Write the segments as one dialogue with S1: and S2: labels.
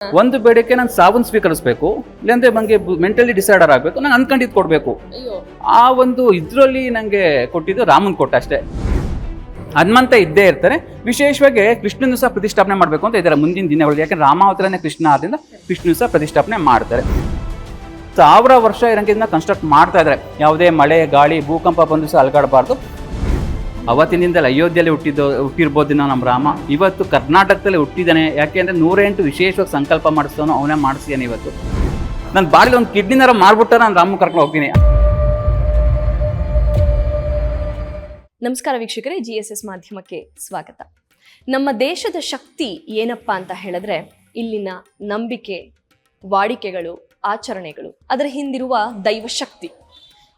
S1: ಒಂದು ಬೇಡಿಕೆ ನಾನು ಸಾವನ್ ಸ್ವೀಕರಿಸಬೇಕು ಇಲ್ಲಾಂದ್ರೆ ನನಗೆ ಮೆಂಟಲಿ ಡಿಸೈಡರ್ ಆಗಬೇಕು ನಂಗೆ ಅನ್ಕೊಂಡಿದ್ದು ಕೊಡಬೇಕು. ಆ ಒಂದು ಇದರಲ್ಲಿ ನನಗೆ ಕೊಟ್ಟಿದ್ದು ರಾಮನ್ ಕೊಟ್ಟ ಅಷ್ಟೇ. ಹನುಮಂತ ಇದ್ದೇ ಇರ್ತಾರೆ. ವಿಶೇಷವಾಗಿ ಕೃಷ್ಣನು ಸಹ ಪ್ರತಿಷ್ಠಾಪನೆ ಮಾಡಬೇಕು ಅಂತ ಇದ್ದಾರೆ ಮುಂದಿನ ದಿನಗಳಲ್ಲಿ. ಯಾಕಂದ್ರೆ ರಾಮಾವತರನೇ ಕೃಷ್ಣ ಆದ್ರಿಂದ ಕೃಷ್ಣನು ಸಹ ಪ್ರತಿಷ್ಠಾಪನೆ ಮಾಡ್ತಾರೆ. ಸಾವಿರ ವರ್ಷ ಇರಂಗೆ ಕನ್ಸ್ಟ್ರಕ್ಟ್ ಮಾಡ್ತಾ ಇದ್ದಾರೆ. ಯಾವುದೇ ಮಳೆ ಗಾಳಿ ಭೂಕಂಪ ಬಂದು ಸಹ ಅಲ್ಗಾಡಬಾರ್ದು. ಅವತ್ತಿನಿಂದಲೇ ಅಯೋಧ್ಯೆಯಲ್ಲಿ ಹುಟ್ಟಿದ್ದು, ಹುಟ್ಟಿರ್ಬೋದು ನಾವು ನಮ್ಮ ರಾಮ. ಇವತ್ತು ಕರ್ನಾಟಕದಲ್ಲಿ ಹುಟ್ಟಿದ್ದಾನೆ. ಯಾಕೆಂದ್ರೆ ನೂರೆಂಟು ವಿಶೇಷವಾಗಿ ಸಂಕಲ್ಪ ಮಾಡಿಸ್ತಾನೋ ಅವನೇ ಮಾಡಿಸಿದ್ದಾನೆ ಇವತ್ತು. ನನ್ನ ಬಾಡಿಗೆ ಒಂದು ಕಿಡ್ನಿನಾರ ಮಾರ್ಬಿಟ್ಟ ನಾನು ರಾಮ ಕರ್ಕೊಂಡು ಹೋಗ್ತೀನಿ.
S2: ನಮಸ್ಕಾರ ವೀಕ್ಷಕರೇ ಜಿ ಎಸ್ ಎಸ್ ಮಾಧ್ಯಮಕ್ಕೆ ಸ್ವಾಗತ. ನಮ್ಮ ದೇಶದ ಶಕ್ತಿ ಏನಪ್ಪಾ ಅಂತ ಹೇಳಿದ್ರೆ, ಇಲ್ಲಿನ ನಂಬಿಕೆ, ವಾಡಿಕೆಗಳು, ಆಚರಣೆಗಳು, ಅದರ ಹಿಂದಿರುವ ದೈವಶಕ್ತಿ.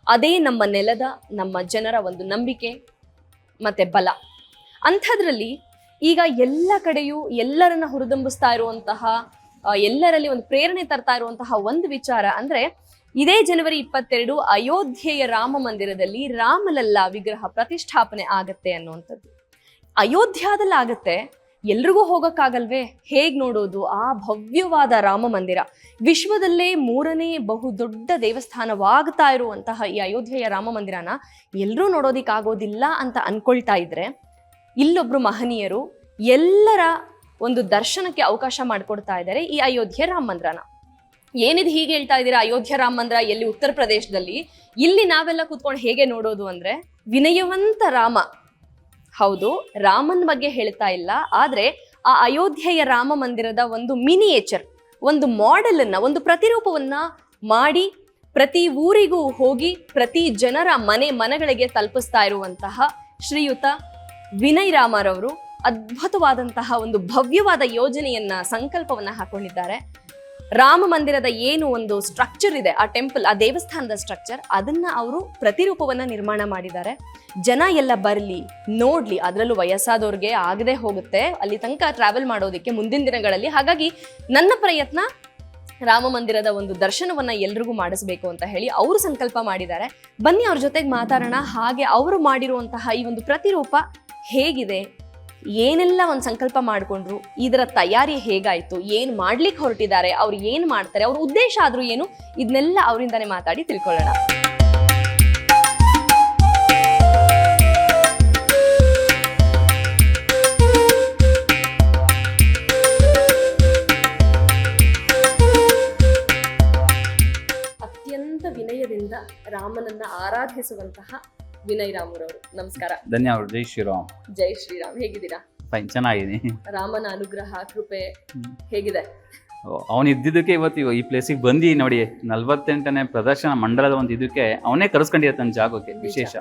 S2: ಅದೇ ನಮ್ಮ ನೆಲದ, ನಮ್ಮ ಜನರ ಒಂದು ನಂಬಿಕೆ. ಮತ್ತೆ ಬಲ. ಅಂಥದ್ರಲ್ಲಿ ಈಗ ಎಲ್ಲ ಕಡೆಯೂ ಎಲ್ಲರನ್ನ ಹುರಿದುಂಬಿಸ್ತಾ ಇರುವಂತಹ ಎಲ್ಲರಲ್ಲಿ ಒಂದು ಪ್ರೇರಣೆ ತರ್ತಾ ಇರುವಂತಹ ಒಂದು ವಿಚಾರ ಅಂದ್ರೆ, ಇದೇ ಜನವರಿ ಇಪ್ಪತ್ತೆರಡು ಅಯೋಧ್ಯೆಯ ರಾಮ ಮಂದಿರದಲ್ಲಿ ರಾಮಲಲ್ಲಾ ವಿಗ್ರಹ ಪ್ರತಿಷ್ಠಾಪನೆ ಆಗತ್ತೆ ಅನ್ನುವಂಥದ್ದು. ಅಯೋಧ್ಯಾದಲ್ಲಿ ಆಗತ್ತೆ ಎಲ್ರಿಗೂ ಹೋಗೋಕ್ಕಾಗಲ್ವೇ? ಹೇಗೆ ನೋಡೋದು? ಆ ಭವ್ಯವಾದ ರಾಮ ಮಂದಿರ. ವಿಶ್ವದಲ್ಲೇ ಮೂರನೇ ಬಹುದೊಡ್ಡ ದೇವಸ್ಥಾನವಾಗ್ತಾ ಇರುವಂತಹ ಈ ಅಯೋಧ್ಯೆಯ ರಾಮ ಮಂದಿರನ ಎಲ್ಲರೂ ನೋಡೋದಿಕ್ಕಾಗೋದಿಲ್ಲ ಅಂತ ಅನ್ಕೊಳ್ತಾ ಇದ್ರೆ, ಇಲ್ಲೊಬ್ರು ಮಹನೀಯರು ಎಲ್ಲರ ಒಂದು ದರ್ಶನಕ್ಕೆ ಅವಕಾಶ ಮಾಡಿಕೊಡ್ತಾ ಇದ್ದಾರೆ ಈ ಅಯೋಧ್ಯೆ ರಾಮ ಮಂದಿರನ. ಏನಿದು ಹೀಗೆ ಹೇಳ್ತಾ ಇದ್ದೀರಾ? ಅಯೋಧ್ಯೆ ರಾಮ ಮಂದಿರ ಎಲ್ಲಿ ಉತ್ತರ ಪ್ರದೇಶದಲ್ಲಿ, ಇಲ್ಲಿ ನಾವೆಲ್ಲ ಕೂತ್ಕೊಂಡು ಹೇಗೆ ನೋಡೋದು ಅಂದ್ರೆ ವಿನಯವಂತ ರಾಮ. ಹೌದು, ರಾಮನ್ ಬಗ್ಗೆ ಹೇಳ್ತಾ ಇಲ್ಲ, ಆದ್ರೆ ಆ ಅಯೋಧ್ಯೆಯ ರಾಮ ಮಂದಿರದ ಒಂದು ಮಿನಿಯೇಚರ್ ಒಂದು ಮಾಡೆಲ್ ಅನ್ನ ಒಂದು ಪ್ರತಿರೂಪವನ್ನ ಮಾಡಿ ಪ್ರತಿ ಊರಿಗೂ ಹೋಗಿ ಪ್ರತಿ ಜನರ ಮನೆ ಮನಗಳಿಗೆ ತಲುಪಿಸ್ತಾ ಇರುವಂತಹ ಶ್ರೀಯುತ ವಿನಯ್ ರಾಮರವರು ಅದ್ಭುತವಾದಂತಹ ಒಂದು ಭವ್ಯವಾದ ಯೋಜನೆಯನ್ನ, ಸಂಕಲ್ಪವನ್ನ ಹಾಕೊಂಡಿದ್ದಾರೆ. ರಾಮ ಮಂದಿರದ ಏನು ಒಂದು ಸ್ಟ್ರಕ್ಚರ್ ಇದೆ, ಆ ಟೆಂಪಲ್ ಆ ದೇವಸ್ಥಾನದ ಸ್ಟ್ರಕ್ಚರ್ ಅದನ್ನ ಅವರು ಪ್ರತಿರೂಪವನ್ನ ನಿರ್ಮಾಣ ಮಾಡಿದ್ದಾರೆ. ಜನ ಎಲ್ಲ ಬರಲಿ, ನೋಡ್ಲಿ, ಅದರಲ್ಲೂ ವಯಸ್ಸಾದವ್ರಿಗೆ ಆಗದೆ ಹೋಗುತ್ತೆ. ಅಲ್ಲಿ ತನಕ ಟ್ರಾವೆಲ್ ಮಾಡೋದಕ್ಕೆ ಮುಂದಿನ ದಿನಗಳಲ್ಲಿ. ಹಾಗಾಗಿ ನನ್ನ ಪ್ರಯತ್ನ ರಾಮ ಮಂದಿರದ ಒಂದು ದರ್ಶನವನ್ನ ಎಲ್ರಿಗೂ ಮಾಡಿಸ್ಬೇಕು ಅಂತ ಹೇಳಿ ಅವರು ಸಂಕಲ್ಪ ಮಾಡಿದ್ದಾರೆ. ಬನ್ನಿ ಅವ್ರ ಜೊತೆಗೆ ಮಾತಾಡೋಣ. ಹಾಗೆ ಅವರು ಮಾಡಿರುವಂತಹ ಈ ಒಂದು ಪ್ರತಿರೂಪ ಹೇಗಿದೆ? ಏನೆಲ್ಲ ಒಂದು ಸಂಕಲ್ಪ ಮಾಡಿಕೊಂಡ್ರು, ಇದರ ತಯಾರಿ ಹೇಗಾಯಿತು, ಏನು ಮಾಡ್ಲಿಕ್ಕೆ ಹೊರಟಿದ್ದಾರೆ, ಅವ್ರು ಏನು ಮಾಡ್ತಾರೆ, ಅವ್ರ ಉದ್ದೇಶ ಆದರೂ ಏನು ಇದನ್ನೆಲ್ಲ ಅವರಿಂದನೇ ಮಾತಾಡಿ ತಿಳ್ಕೊಳ್ಳೋಣ. ಅತ್ಯಂತ ವಿನಯದಿಂದ ರಾಮನನ್ನ ಆರಾಧಿಸುವಂತಹ ವಿನಯ್ ರಾಮರವರು ನಮಸ್ಕಾರ.
S1: ಧನ್ಯವಾದ ಜೈ ಶ್ರೀರಾಮ್.
S2: ಜೈ ಶ್ರೀರಾಮ್. ಹೇಗಿದ್ದೀರಾ?
S1: ಫೈನ್ ಚೆನ್ನಾಗಿದ್ದೀನಿ.
S2: ರಾಮನ ಅನುಗ್ರಹ ಕೃಪೆ ಹೇಗಿದೆ?
S1: ಅವನು ಇದ್ದಿದ್ದಕ್ಕೆ ಇವತ್ತು ಇವ- ಈ ಪ್ಲೇಸಿಗೆ ಬಂದು ನೋಡಿ ನಲ್ವತ್ತೆಂಟನೇ ಪ್ರದರ್ಶನ ಮಂಡಲದ ಒಂದು ಇದಕ್ಕೆ ಅವನೇ ಕರೆಸ್ಕೊಂಡಿರ್ತಾನೆ ಜಾಗಕ್ಕೆ ವಿಶೇಷ.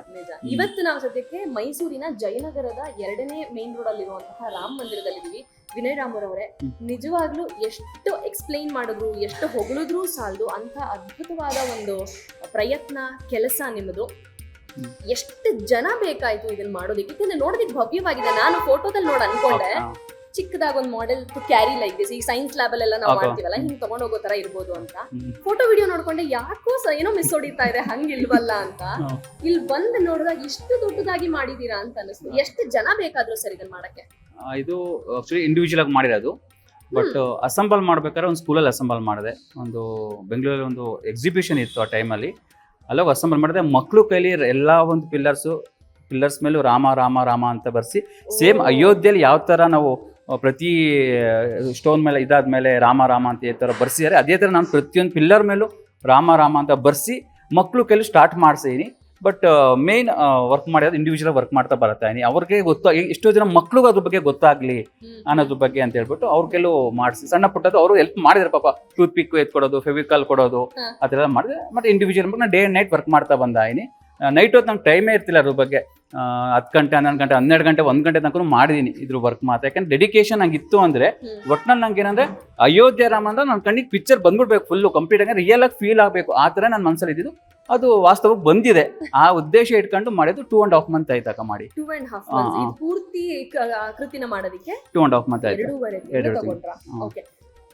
S2: ಇವತ್ತು ನಾವು ಸದ್ಯಕ್ಕೆ ಮೈಸೂರಿನ ಜಯನಗರದ ಎರಡನೇ ಮೇನ್ ರೋಡ್ ಅಲ್ಲಿರುವಂತಹ ರಾಮ ಮಂದಿರದಲ್ಲಿದ್ದೀವಿ. ವಿನಯ್ ರಾಮರವರೇ. ನಿಜವಾಗ್ಲೂ ಎಷ್ಟು ಎಕ್ಸ್ಪ್ಲೈನ್ ಮಾಡಿದ್ರು ಎಷ್ಟು ಹೊಗಳಿದ್ರು ಸಾಲದು ಅಂತ ಅದ್ಭುತವಾದ ಒಂದು ಪ್ರಯತ್ನ ಕೆಲಸ ನಿಮ್ಮದು. ಎಷ್ಟು ಜನ ಬೇಕಾಯ್ತು ಇದನ್ನ ಮಾಡೋದಕ್ಕೆ? ಇದನ್ನ ನೋಡೋದಕ್ಕೆ ಭವ್ಯವಾಗಿದೆ. ನಾನು ಫೋಟೋದಲ್ಲಿ ನೋಡಿ ಅನ್ಕೊಂಡೆ. ಚಿಕ್ಕದಾಗ ಒಂದು model to carry like this ಈ ಸೈನ್ಸ್ ಲ್ಯಾಬ್ ಅಲ್ಲೆಲ್ಲ ನಾವು. ಮಾಡ್ತೀವಲ್ಲ ಹಿಂಗ್ ತಗೊಂಡ್ ಹೋಗೋ ತರ ಇರ್ಬೋದು ಅಂತ. ಫೋಟೋ ವಿಡಿಯೋ ನೋಡ್ಕೊಂಡೆ ಯಾಕೋ ಏನೋ ಮಿಸ್ ಹೊಡಿತಾ ಇದೆ ಹಂಗ್ ಇಲ್ವಲ್ಲ ಅಂತ. ಇಲ್ಲಿ ಬಂದ್ ನೋಡಿದಾಗ ಇಷ್ಟು ದೊಡ್ಡದಾಗಿ ಮಾಡಿದೀರಾ ಅಂತ ಅನಿಸ್ತು. ಎಷ್ಟು ಜನ ಬೇಕಾದ್ರು ಸರ್ ಇದನ್ನ ಮಾಡಕ್ಕೆ?
S1: ಇದು ಆಕ್ಚುಲಿ ಇಂಡಿವಿಜುವಲ್ ಆಗಿ ಮಾಡಿರೋದು. ಬಟ್ ಅಸೆಂಬಲ್ ಮಾಡ್ಬೇಕಾದ್ರೆ ಒಂದು ಸ್ಕೂಲಲ್ಲಿ ಅಸೆಂಬಲ್ ಮಾಡಿದೆ. ಒಂದು ಬೆಂಗಳೂರಲ್ಲಿ ಒಂದು ಎಕ್ಸಿಬಿಷನ್ ಇತ್ತು ಆ ಟೈಮಲ್ಲಿ ಅಲ್ಲೋಗಿ ಅಸೆಂಬಲ್ ಮಾಡಿದೆ. ಮಕ್ಕಳು ಕೈಲಿ ಎಲ್ಲ ಒಂದು ಪಿಲ್ಲರ್ಸು ಪಿಲ್ಲರ್ಸ್ ಮೇಲೂ ರಾಮ ರಾಮ ರಾಮ ಅಂತ ಬರ್ಸಿ ಸೇಮ್ ಅಯೋಧ್ಯೆಯಲ್ಲಿ ಯಾವ ಥರ ನಾವು ಪ್ರತಿ ಸ್ಟೋನ್ ಮೇಲೆ ಇದಾದ್ಮೇಲೆ ರಾಮ ರಾಮ ಅಂತ ಈ ಥರ ಬರ್ಸಿದ್ದಾರೆ ಅದೇ ಥರ ನಾನು ಪ್ರತಿಯೊಂದು ಪಿಲ್ಲರ್ ಮೇಲೂ ರಾಮ ರಾಮ ಅಂತ ಬರ್ಸಿ ಮಕ್ಕಳು ಕೈಲಿ ಸ್ಟಾರ್ಟ್ ಮಾಡಿಸಿದ್ದೀನಿ ಬಟ್ ಮೇನ್ ವರ್ಕ್ ಮಾಡಿದ ಇಂಡಿವಿಜುವಲ್ ವರ್ಕ್ ಮಾಡ್ತಾ ಬರುತ್ತೆ. ಇದೀನಿ ಅವ್ರಿಗೆ ಗೊತ್ತು ಎಷ್ಟೋ ಜನ ಮಕ್ಳಿಗೂ ಅದ್ರ ಬಗ್ಗೆ ಗೊತ್ತಾಗ್ಲಿ ಅನ್ನೋದ್ರ ಬಗ್ಗೆ ಅಂತ ಹೇಳ್ಬಿಟ್ಟು ಅವ್ರ ಕೆಲವು ಮಾಡಿಸಿ. ಸಣ್ಣ ಪುಟ್ಟದ್ದು ಅವರು ಹೆಲ್ಪ್ ಮಾಡಿದ್ರು ಪಾಪ. ಟೂತ್ ಪಿಕ್ ಎತ್ಕೊಡೋದು ಫೆವಿಕಾಲ್ ಕೊಡೋದು
S2: ಅದೆಲ್ಲ
S1: ಆ ಥರ ಮಾಡಿದೆ ಮತ್ತೆ ಇಂಡಿವಿಜುವಲ್ ನಾನು ಡೇ ಅಂಡ್ ನೈಟ್ ವರ್ಕ್ ಮಾಡ್ತಾ ಬಂದಾಯಿನಿ ನೈಟ್ ಹೊತ್ತು ನಂಗೆ ಟೈಮೇ ಇರ್ತಿಲ್ಲ ಅದ್ರ ಬಗ್ಗೆ. ಹತ್ತು ಗಂಟೆ ಹನ್ನೊಂದು ಗಂಟೆ ಹನ್ನೆರಡು ಗಂಟೆ ಒಂದು ಗಂಟೆ ತನಕ ಮಾಡಿದ್ದೀನಿ ಇದ್ರ ವರ್ಕ್ ಮಾತ್ರ. ಯಾಕಂದ್ರೆ ಡೆಡಿಕೇಶನ್ ನಂಗೆ ಇತ್ತು ಅಂದ್ರೆ ಒಟ್ನಲ್ಲಿ ನಂಗೆ ಏನಂದ್ರೆ ಅಯೋಧ್ಯೆ ರಾಮ ಅಂದ್ರೆ ನನ್ನ ಕಣ್ಣಿಗೆ ಪಿಕ್ಚರ್ ಬಂದ್ಬಿಡ್ಬೇಕು ಫುಲ್ಲು ಕಂಪ್ಲೀಟ್ ಆಗಿ ರಿಯಲ್ ಆಗಿ ಫೀಲ್ ಆಗಬೇಕು. ಆ ಥರ ನನ್ನ ಮನಸ್ಸಲ್ಲಿ ಇದ್ದಿದ್ದು. ಅದು ವಾಸ್ತವಕ್ಕೆ ಬಂದಿದೆ ಆ ಉದ್ದೇಶ ಇಟ್ಕೊಂಡು ಮಾಡಿದ್ದು ಟೂ ಅಂಡ್ ಹಾಫ್ ಮಂತ್ ಆಯ್ತಕ್ಕ ಮಾಡಿ
S2: ಟೂ ಅಂಡ್ ಹಾಫ್
S1: ಹಾ, ಹಾ.
S2: ಪೂರ್ತಿ ಕ- ಕೃತಿನ ಮಾಡೋದಕ್ಕೆ
S1: ಟೂ ಅಂಡ್ ಹಾಫ್ ಮಂತ್ ಆಯ್ತು
S2: ಎರಡೂವರೆ
S1: ಎರಡು
S2: ತಿಂಗಳು
S1: ತಿಂಗಳು.
S2: ತಗೊಂಡ್ರ
S1: ಹಾ.
S2: ಓಕೆ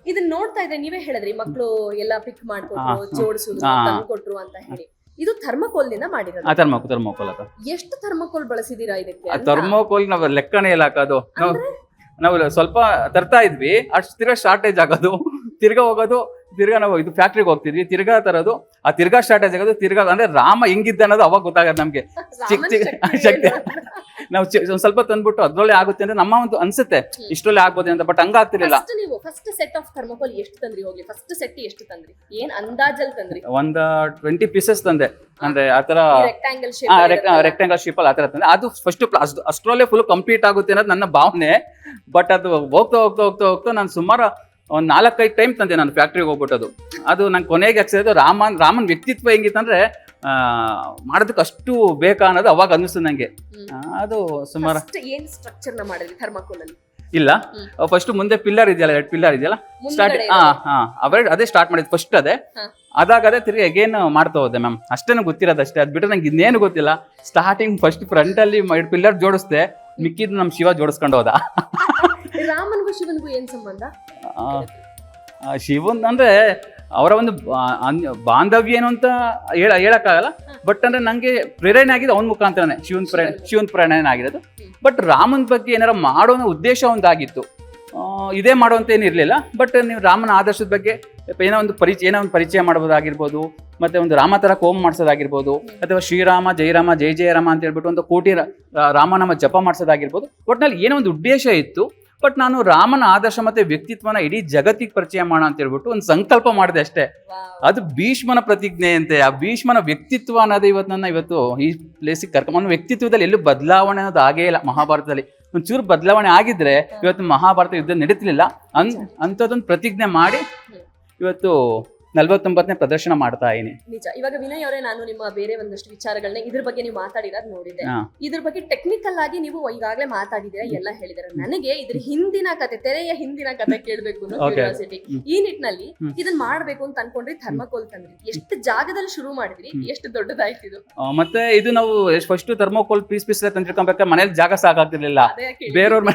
S2: ಇದನ್ನ ನೋಡ್ತಾ ಇದ್ರೆ ನೀವೇ ಹೇಳಿದ್ರಿ ಮಕ್ಕಳು ಎಲ್ಲ ಪಿಕ್
S1: ಹಾ,
S2: ಮಾಡ್ಕೊಟ್ರು
S1: ಹಾ.
S2: ಜೋಡಿಸಿದ್ರು
S1: ಹಾ.
S2: ತಂದ್ಕೊಟ್ರು ಅಂತ ಹೇಳಿ ಇದು ಥರ್ಮಕೋಲ್ನಿಂದ ಮಾಡಿರೋದು
S1: ಆ ಥರ್ಮೋ ಥರ್ಮೋಕೋಲ್ ಅಕ್ಕ
S2: ಎಷ್ಟು ಥರ್ಮಕೋಲ್ ಬಳಸಿದೀರಾ ಇದಕ್ಕೆ
S1: ಆ
S2: ಅಂತ?
S1: ಥರ್ಮೋಕೋಲ್ ನಾವು ಲೆಕ್ಕನೇ ಇಲ್ಲ ಹಾಕೋದು ನಾವು ನಾವು ಸ್ವಲ್ಪ ತರ್ತಾ ಇದ್ವಿ ಅಷ್ಟು ತಿರ್ಗಾ ಶಾರ್ಟೇಜ್ ಆಗೋದು ತಿರ್ಗಾ ಹೋಗೋದು ತಿರ್ಗಾ ನಾವು ಇದು ಫ್ಯಾಕ್ಟ್ರಿಗೆ ಹೋಗ್ತಿದ್ವಿ ತಿರ್ಗಾ ತರೋದು ಆ ತಿರ್ಗಾ ಸ್ಟ್ರಾಟಜಿ ಆಗೋದು ತಿರ್ಗಾ ಅಂದ್ರೆ ರಾಮ ಹೆಂಗಿದ್ದ ಅನ್ನೋದು ಅವಾಗ ಗೊತ್ತಾಗತ್ತೆ ನಮ್ಗೆ. ಚಿಕ್ಕ ಚಿಕ್ಕ
S2: ಶಕ್ತಿ
S1: ನಾವು ಒಂದ್ ಸ್ವಲ್ಪ ತಂದ್ಬಿಟ್ಟು ಅದ್ರೊಳ್ಳೆ ಆಗುತ್ತೆ ಅಂದ್ರೆ ನಮ್ಮ ಒಂದು ಅನ್ಸುತ್ತೆ ಇಷ್ಟೊಳ್ಳೆ ಆಗ್ಬೋದು ಅಂತ ಬಟ್ ಹಂಗಾಗ್ತಿರ್ಲಿಲ್ಲ.
S2: ನೀವು ಫಸ್ಟ್ ಸೆಟ್ ಆಫ್ ಥರ್ಮೋಕೋಲ್ ಎಷ್ಟು ತಂದ್ರಿ ಹೋಗ್ಲಿ ಫಸ್ಟ್ ಸೆಟ್ ಎಷ್ಟು ತಂದ್ರಿ? ಏನ್ ಅಂದಾಜಲ್ ತಂದ್ರಿ?
S1: ಒಂದ್ ಟ್ವೆಂಟಿ ಪೀಸಸ್ ತಂದೆ. ಅಂದ್ರೆ ಆತರ
S2: ರೆಕ್ಟಾಂಗಲ್
S1: ರೆಕ್ಟಾಂಗಲ್ ಶೇಪ್ ಅಲ್ಲಿ ಆತರ ತಂದೆ. ಅದು ಫಸ್ಟ್ ಅಷ್ಟರಲ್ಲೇ ಫುಲ್ ಕಂಪ್ಲೀಟ್ ಆಗುತ್ತೆ ಅನ್ನೋದು ನನ್ನ ಭಾವನೆ. ಬಟ್ ಅದು ಹೋಗ್ತಾ ಹೋಗ್ತಾ ಹೋಗ್ತಾ ಹೋಗ್ತಾ ನಾನು ಸುಮಾರು ಒಂದ್ ನಾಲ್ಕೈದು ಟೈಮ್ ತಂದೆ ನಾನು ಫ್ಯಾಕ್ಟ್ರಿಗೆ ಹೋಗ್ಬಿಟ್ಟದು ಅದು ನಂಗೆ ಕೊನೆಗೆ ಹಾಕ್ಸಿದ್ದು ರಾಮನ್ ರಾಮನ್ ವ್ಯಕ್ತಿತ್ವ ಹೆಂಗಿತ್ತಂದ್ರೆ ಆ, ಮಾಡೋದಕ್ಕೆ ಅಷ್ಟು ಬೇಕಾ ಅನ್ನೋದು ಅವಾಗ ಅನ್ನಿಸ್ತು ನಂಗೆ. ಅದು ಸುಮಾರು
S2: ಏನ್ ಸ್ಟ್ರಕ್ಚರ್ನ ಮಾಡಿದ್ರಿ ಥರ್ಮಾಕೋಲ್
S1: ಇಲ್ಲ. ಫಸ್ಟ್ ಮುಂದೆ ಪಿಲ್ಲರ್ ಇದೆಯಲ್ಲ ಎರಡು ಪಿಲ್ಲರ್ ಇದೆಯಲ್ಲ? ಸ್ಟಾರ್ಟ್ ಹಾ ಹಾ ಅವರೇ ಅದೇ ಸ್ಟಾರ್ಟ್ ಮಾಡಿದ್ ಫಸ್ಟ್ ಅದೇ. ಅದಾಗದೇ ತಿರ್ಗಿ ಅಗೇನ್ ಮಾಡ್ತಾ ಹೋದೆ ಮ್ಯಾಮ್ ಅಷ್ಟೇನು ಗೊತ್ತಿರೋದು ಅಷ್ಟೇ ಅದ್ ಬಿಟ್ಟರೆ ನಂಗೆ ಇನ್ನೇನು ಗೊತ್ತಿಲ್ಲ. ಸ್ಟಾರ್ಟಿಂಗ್ ಫಸ್ಟ್ ಫ್ರಂಟ್ ಅಲ್ಲಿ ಪಿಲ್ಲರ್ ಜೋಡಿಸ್ದೆ ಮಿಕ್ಕಿದ್ ನಮ್ ಶಿವ ಜೋಡಿಸ್ಕೊಂಡು ಹೋದ.
S2: ರಾಮನ್ಗೂ ಶಿವನ್ಗೂ ಏನ್ ಸಂಬಂಧ?
S1: ಶಿವನ್ ಅಂದ್ರೆ ಅವರ ಒಂದು ಬಾಂಧವ್ಯ ಏನು ಅಂತ ಹೇಳ ಹೇಳಕ್ಕಾಗಲ್ಲ. ಬಟ್ ಅಂದ್ರೆ ನಂಗೆ ಪ್ರೇರಣೆ ಆಗಿದೆ ಅವನ ಮುಖಾಂತರನೇ ಶಿವನ್ ಪ್ರೇರಣೆ ಶಿವನ್. ಪ್ರೇರಣೆ ಆಗಿರೋದು. ಬಟ್ ರಾಮನ್ ಬಗ್ಗೆ ಏನಾರ ಮಾಡೋ ಉದ್ದೇಶ ಒಂದಾಗಿತ್ತು. ಇದೇ ಮಾಡುವಂತ ಏನಿರಲಿಲ್ಲ ಬಟ್ ನೀವು ರಾಮನ ಆದರ್ಶದ ಬಗ್ಗೆ ಏನೋ ಒಂದು ಪರಿಚಯ ಏನೋ ಒಂದು ಪರಿಚಯ ಮಾಡ್ಬೋದಾಗಿರ್ಬೋದು ಮತ್ತೆ ಒಂದು ರಾಮ ಥರ ಕೋಮ್ ಮಾಡಿಸೋದಾಗಿರ್ಬೋದು ಅಥವಾ ಶ್ರೀರಾಮ ಜಯರಾಮ ಜಯ ಜಯರಾಮ ಅಂತ ಹೇಳ್ಬಿಟ್ಟು ಒಂದು ಕೋಟಿ ರಾಮನಾಮ ಜಪ ಮಾಡಿಸೋದಾಗಿರ್ಬೋದು. ಒಟ್ನಲ್ಲಿ ಏನೋ ಒಂದು ಉದ್ದೇಶ ಇತ್ತು. ಬಟ್ ನಾನು ರಾಮನ ಆದರ್ಶ ಮತ್ತೆ ವ್ಯಕ್ತಿತ್ವನ ಇಡೀ ಜಗತ್ತಿಗೆ ಪರಿಚಯ ಮಾಡ ಅಂತ ಹೇಳ್ಬಿಟ್ಟು ಒಂದು ಸಂಕಲ್ಪ ಮಾಡಿದೆ ಅಷ್ಟೇ. ಅದು ಭೀಷ್ಮನ ಪ್ರತಿಜ್ಞೆ ಅಂತೆ. ಆ ಭೀಷ್ಮನ ವ್ಯಕ್ತಿತ್ವ ಅನ್ನೋದು ಇವತ್ತು ನನ್ನ ಇವತ್ತು ಈ ಪ್ಲೇಸಿಗೆ ಕರ್ಕೊಂಡು ವ್ಯಕ್ತಿತ್ವದಲ್ಲಿ ಎಲ್ಲೂ ಬದಲಾವಣೆ ಅನ್ನೋದು ಆಗೇ ಇಲ್ಲ ಮಹಾಭಾರತದಲ್ಲಿ. ಒಂಚೂರು ಬದಲಾವಣೆ ಆಗಿದ್ರೆ ಇವತ್ತು ಮಹಾಭಾರತ ಯುದ್ಧ ನಡೀತಿರ್ಲಿಲ್ಲ. ಅನ್ ಅಂಥದ್ದೊಂದು ಪ್ರತಿಜ್ಞೆ ಮಾಡಿ ಇವತ್ತು ನಲ್ವತ್ತೊಂಬತ್ತನೇ ಪ್ರದರ್ಶನ ಮಾಡ್ತಾ ಇದೀನಿ
S2: ನಿಜ. ಇವಾಗ ವಿನಯ್ ಅವರೇ ನಾನು ನಿಮ್ಮ ಬೇರೆ ಒಂದಷ್ಟು ವಿಚಾರಗಳನ್ನ ಇದ್ರ ಬಗ್ಗೆ ನೀವು ಮಾತಾಡಿರೋದು ನೋಡಿದೆ
S1: ಹಾ.
S2: ಇದ್ರ ಬಗ್ಗೆ ಟೆಕ್ನಿಕಲ್ ಆಗಿ ನೀವು ಈಗಾಗಲೇ ಮಾತಾಡಿದೀರ ಎಲ್ಲ ಹೇಳಿದಾರೆ. ನನಗೆ ಇದ್ರ ಹಿಂದಿನ ಕತೆ ತೆರೆಯ ಹಿಂದಿನ ಕತೆ ಕೇಳಬೇಕು ಅನ್ನೋ
S1: Okay.
S2: ಕ್ಯೂರಿಯಾಸಿಟಿ ಈ ನಿಟ್ಟಿನಲ್ಲಿ
S1: ಹ್ಮ್.
S2: ಇದನ್ನ ಮಾಡ್ಬೇಕು ಅಂತ ಅನ್ಕೊಂಡ್ರಿ ಥರ್ಮಕೋಲ್ ತಂದ್ರಿ. ಎಷ್ಟು ಜಾಗದಲ್ಲಿ ಶುರು ಮಾಡಿದ್ರಿ. ಎಷ್ಟು ದೊಡ್ಡದಾಯ್ತು ಇದು?
S1: ಆ, ಮತ್ತೆ ಇದು ನಾವು ಫಸ್ಟ್ ಥರ್ಮೋಕೋಲ್ ಪೀಸ್ ಪೀಸ್ ತಂದಿರ್ಕೊಬೇಕಾದ್ರೆ ಮನೇಲಿ ಜಾಗ ಸಾಕಾಗ್ತಿರ್ಲಿಲ್ಲ.
S2: ಅದೇ
S1: ಬೇರೆಯವ್ರ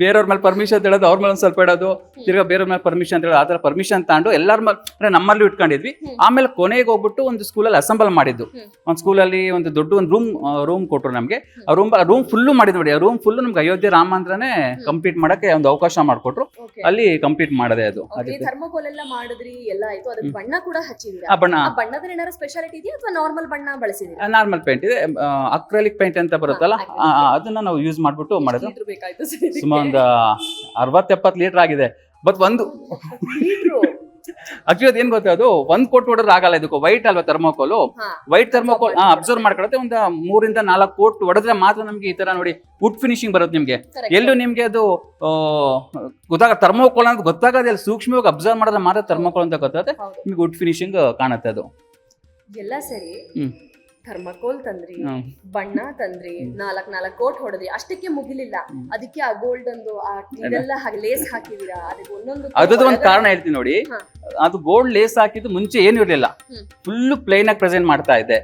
S1: ಬೇರೆಯವ್ರ ಮೇಲೆ ಪರ್ಮಿಷನ್ ಹೇಳೋದು ಅವ್ರ ಮೇಲೆ ಒಂದ್ ಸ್ವಲ್ಪ ಇಡೋದು ತಿರ್ಗಾ ಬೇರೆಯವ್ರ ಮೇಲೆ ಪರ್ಮಿಷನ್ ಅಂತ ಹೇಳೋದು ಆ ಥರ ಪರ್ಮಿಷನ್ ತಗೊಂಡು ಎಲ್ಲರ ಮೇಲೆ ಅಂದ್ರೆ ನಮ್ಮಲ್ಲೂ ಇಟ್ಕೊಂಡಿದ್ವಿ. ಆಮೇಲೆ ಕೊನೆಗೆ ಹೋಗ್ಬಿಟ್ಟು ಒಂದು ಸ್ಕೂಲಲ್ಲಿ ಅಸೆಂಬಲ್ ಮಾಡಿದ್ದು. ಒಂದು ಸ್ಕೂಲಲ್ಲಿ ಒಂದು ದೊಡ್ಡ ಒಂದು ರೂಮ್ ರೂಮ್ ಕೊಟ್ಟರು ನಮಗೆ. ಆ ರೂಮ್ ರೂಮ್ ಫುಲ್ಲು ಮಾಡಿದ್ ನೋಡಿ ಆ ರೂಮ್ ಫುಲ್ಲು ನಮ್ಗೆ ಅಯೋಧ್ಯೆ ರಾಮ ಅಂದ್ರನೇ ಕಂಪ್ಲೀಟ್ ಮಾಡೋಕ್ಕೆ ಒಂದು ಅವಕಾಶ ಮಾಡಿಕೊಟ್ರು. ಅಲ್ಲಿ ಕಂಪ್ಲೀಟ್ ಮಾಡದೆ ಅದು.
S2: Okay,
S1: ಅದಕ್ಕೆ
S2: ಥರ್ಮೋಕೋಲ್ ಎಲ್ಲ ಮಾಡಿದ್ರಿ ಎಲ್ಲ ಆಯ್ತು. ಅದಕ್ಕೆ ಬಣ್ಣ ಕೂಡ ಹಚ್ಚಿದೀರಾ
S1: ಆ ಬಣ್ಣ.
S2: ಆ ಬಣ್ಣದಲ್ಲಿ ಏನಾದ್ರು ಸ್ಪೆಷಾಲಿಟಿ ಇದೆಯಾ ಅಥವಾ ನಾರ್ಮಲ್ ಬಣ್ಣ ಬಳಸಿದೀರಾ
S1: ನಾರ್ಮಲ್ ಪೇಂಟ್ ಇದೆ. ಅಕ್ರಲಿಕ್ ಪೇಂಟ್ ಅಂತ ಬರುತ್ತಲ್ಲ ಅದನ್ನ ನಾವು ಯೂಸ್ ಮಾಡ್ಬಿಟ್ಟು ಮಾಡೋದು ಸುಮಾರು ಒಂದು ಅರವತ್ತೆಪ್ಪತ್ತು ಲೀಟರ್ ಆಗಿದೆ. ಬಟ್ ಒಂದು? ಆಕ್ಚುಲಿ ಅದೇನ್ ಗೊತ್ತಾ ಅದು? ಒಂದ್ ಕೋಟ್ ಹೊಡೆದ್ರೆ ಆಗಲ್ಲ ಇದಕ್ಕೆ. ವೈಟ್ ಅಲ್ವಾ ಥರ್ಮೋಕೋಲು. ವೈಟ್ ಥರ್ಮೋಕೋಲ್ ಹಾ ಅಬ್ಸರ್ವ್ ಮಾಡ್ಕೊಳತ್ತೆ ಒಂದು ಮೂರಿಂದ ನಾಲ್ಕು ಕೋಟ್ ಹೊಡೆದ್ರೆ ಮಾತ್ರ ನಮ್ಗೆ ಈ ತರ ನೋಡಿ ವುಡ್ ಫಿನಿಶಿಂಗ್ ಬರುತ್ತೆ ನಿಮ್ಗೆ. ಎಲ್ಲೂ ನಿಮ್ಗೆ ಅದು ಗೊತ್ತಾಗ ಥರ್ಮೋಕೋಲ್ ಅಂತ ಗೊತ್ತಾಗೋದಿಲ್ಲ ಸೂಕ್ಷ್ಮವಾಗಿ ಅಬ್ಸರ್ವ್ ಮಾಡಿದ್ರೆ ಮಾತ್ರ ಥರ್ಮೋಕೋಲ್ ಅಂತ ಗೊತ್ತಾಗುತ್ತೆ. ನಿಮ್ಗೆ ವುಡ್ ಫಿನಿಶಿಂಗ್ ಕಾಣುತ್ತೆ ಅದು.
S2: ಎಲ್ಲ ಸರಿ.
S1: ಹ್ಮ್.
S2: ಥರ್ಮಕೋಲ್ ತಂದ್ರಿ ಬಣ್ಣ ತಂದ್ರಿ ನಾಲ್ಕ್ ನಾಲ್ಕ್ ಕೋಟ್ ಹೊಡೆದ್ರಿ ಅಷ್ಟಕ್ಕೆ ಮುಗಿಲಿಲ್ಲ. ಅದಕ್ಕೆ ಆ ಗೋಲ್ಡ್ ಒಂದು ಆ ಇದೆಲ್ಲ ಲೇಸ್ ಹಾಕಿದೀರಾ? ಅದಕ್ಕೆ ಒಂದೊಂದು
S1: ಒಂದು ಕಾರಣ ಹೇಳ್ತೀನಿ ನೋಡಿ. ಅದು ಗೋಲ್ಡ್ ಲೇಸ್ ಹಾಕಿದ್ದು ಮುಂಚೆ ಏನು ಇರಲಿಲ್ಲ. ಫುಲ್ ಪ್ಲೈನ್ ಆಗಿ ಪ್ರೆಸೆಂಟ್ ಮಾಡ್ತಾ ಇದ್ದೆ.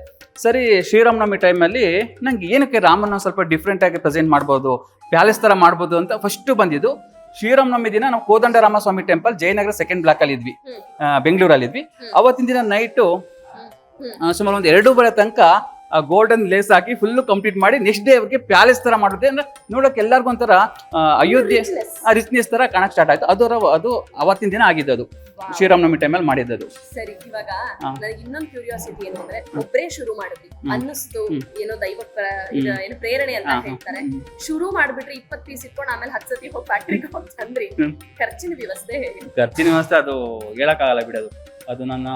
S1: ಸರಿ ಶ್ರೀರಾಮನವಮಿ ಟೈಮಲ್ಲಿ ನಂಗೆ ಏನಕ್ಕೆ ರಾಮನ ಸ್ವಲ್ಪ ಡಿಫ್ರೆಂಟ್ ಆಗಿ ಪ್ರೆಸೆಂಟ್ ಮಾಡ್ಬೋದು ಪ್ಯಾಲೇಸ್ ತರ ಮಾಡ್ಬೋದು ಅಂತ ಫಸ್ಟ್ ಬಂದಿದ್ದು ಶ್ರೀರಾಮನವಮಿ ದಿನ ನಾವು Kodandarama Ramaswamy temple Jayanagar second block ಅಲ್ಲಿ ಇದ್ವಿ. ಬೆಂಗಳೂರಲ್ಲಿ ಇದ್ವಿ ಅವತ್ತಿನ ದಿನ ನೈಟು. ಸುಮಾರು ಒಂದು ಎರಡು ಬರ ತನಕ ಗೋಲ್ಡನ್ ಲೇಸ್ ಹಾಕಿ ಫುಲ್ ಕಂಪ್ಲೀಟ್ ಮಾಡಿ ನೆಕ್ಸ್ಟ್ ಡೇ ಅವ್ರಿಗೆ ಪ್ಯಾಲೇಸ್ ತರ ಮಾಡುತ್ತೆ. ಅಂದ್ರೆ ನೋಡಕ್ ಎಲ್ಲರಿಗೂ ಒಂಥರ ಅಯೋಧ್ಯೆ. ರಿಚ್ನೆಸ್ ತರ ಕಾಣಕ್ ಸ್ಟಾರ್ಟ್ ಆಯ್ತು. ಅದರ ಅದು ಅವತ್ತಿನ ದಿನ ಆಗಿದ್ದು ಅದು. ಶ್ರೀರಾಮನವಮಿ ಟೈಮ್ ಅಲ್ಲಿ ಟೈಮಲ್ಲಿ ಮಾಡಿದ್ದದು
S2: ಸರಿ ಇವಾಗ. ನನಗೆ ಇನ್ನೊಂದು ಕ್ಯೂರಿಯಾಸಿಟಿ ಏನು ಅಂದ್ರೆ ಒಬ್ರೇ ಶುರು ಮಾಡಿದ್ವಿ. ಅನ್ನಿಸ್ತು ಏನೋ ದೈವ ಏನು ಪ್ರೇರಣೆ ಅಂತ. ಹೇಳ್ತಾರೆ. ಶುರು ಮಾಡ್ಬಿಟ್ರೆ ಇಪ್ಪತ್ ಪೀಸ್ ಇಟ್ಕೊಂಡು ಆಮೇಲೆ ಹತ್ತು ಸತಿ ಹೋಗಿ ಫ್ಯಾಕ್ಟ್ರಿಗೆ ಹೋಗಿ ತಂದ್ರಿ ಖರ್ಚಿನ ವ್ಯವಸ್ಥೆ
S1: ಖರ್ಚಿನ ವ್ಯವಸ್ಥೆ ಅದು ಹೇಳಕ್ಕಾಗಲ್ಲ ಬಿಡೋದು ಅದು ನನ್ನ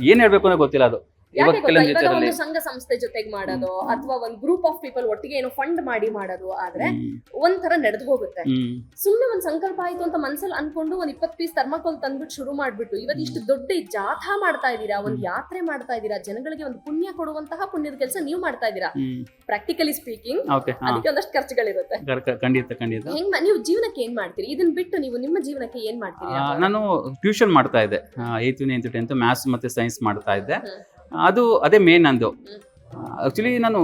S1: ಏನ್ ಹೇಳಬೇಕು ಅನ್ನೋ ಗೊತ್ತಿಲ್ಲ ಅದು.
S2: ಯಾಕೆ
S1: ಇವಾಗ
S2: ಗೊತ್ತಾ? ಇವಾಗ ಒಂದು ಸಂಘ ಸಂಸ್ಥೆ ಜೊತೆಗೆ ಮಾಡೋದು ಅಥವಾ ಒಂದು ಗ್ರೂಪ್ ಆಫ್ ಪೀಪಲ್ ಒಟ್ಟಿಗೆ ಏನೋ ಫಂಡ್ ಮಾಡಿ ಮಾಡೋದು ಆದ್ರೆ. ಒಂಥರ ನಡೆದು ಹೋಗುತ್ತೆ. ಸುಮ್ನೆ ಒಂದ್ ಸಂಕಲ್ಪ ಆಯ್ತು ಅಂತ ಮನ್ಸಲ್ಲಿ ಅನ್ಕೊಂಡು ಒಂದ್ ಇಪ್ಪತ್ ಪೀಸ್ ಥರ್ಮಾಕೋಲ್ ತಂದ್ಬಿಟ್ಟು ಶುರು ಮಾಡ್ಬಿಟ್ಟು ಇವತ್ ಇಷ್ಟು ದೊಡ್ಡ ಜಾಥಾ ಮಾಡ್ತಾ ಇದ್ದೀರಾ ಒಂದ್ ಯಾತ್ರೆ ಮಾಡ್ತಾ ಇದ್ದೀರಾ ಜನಗಳಿಗೆ ಒಂದು ಪುಣ್ಯ ಕೊಡುವಂತಹ ಪುಣ್ಯದ ಕೆಲಸ ನೀವು ಮಾಡ್ತಾ ಇದ್ದೀರಾ?
S1: ಹ್ಮ್.
S2: ಪ್ರಾಕ್ಟಿಕಲಿ ಸ್ಪೀಕಿಂಗ್ ಅದಕ್ಕೆ ಒಂದಷ್ಟು ಖರ್ಚುಗಳಿರುತ್ತೆ.
S1: ಖಂಡಿತ ಖಂಡಿತ.
S2: ಹೆಂಗ್ ನೀವು ಜೀವನಕ್ಕೆ ಏನ್ ಮಾಡ್ತೀರಿ? ಇದನ್ನ ಬಿಟ್ಟು ನೀವು ನಿಮ್ಮ ಜೀವನಕ್ಕೆ ಏನ್ ಮಾಡ್ತೀರಿ?
S1: ನಾನು ಟ್ಯೂಷನ್ ಮಾಡ್ತಾ ಇದ್ದೆ. ಟೆಂತ್ ಮ್ಯಾಥ್ಸ್ ಮತ್ತೆ ಸೈನ್ಸ್ ಮಾಡ್ತಾ ಇದ್ದೆ. ಅದು ಅದೇ ಮೇನ್ ಅಂದು ಆಕ್ಚುಲಿ ನಾನು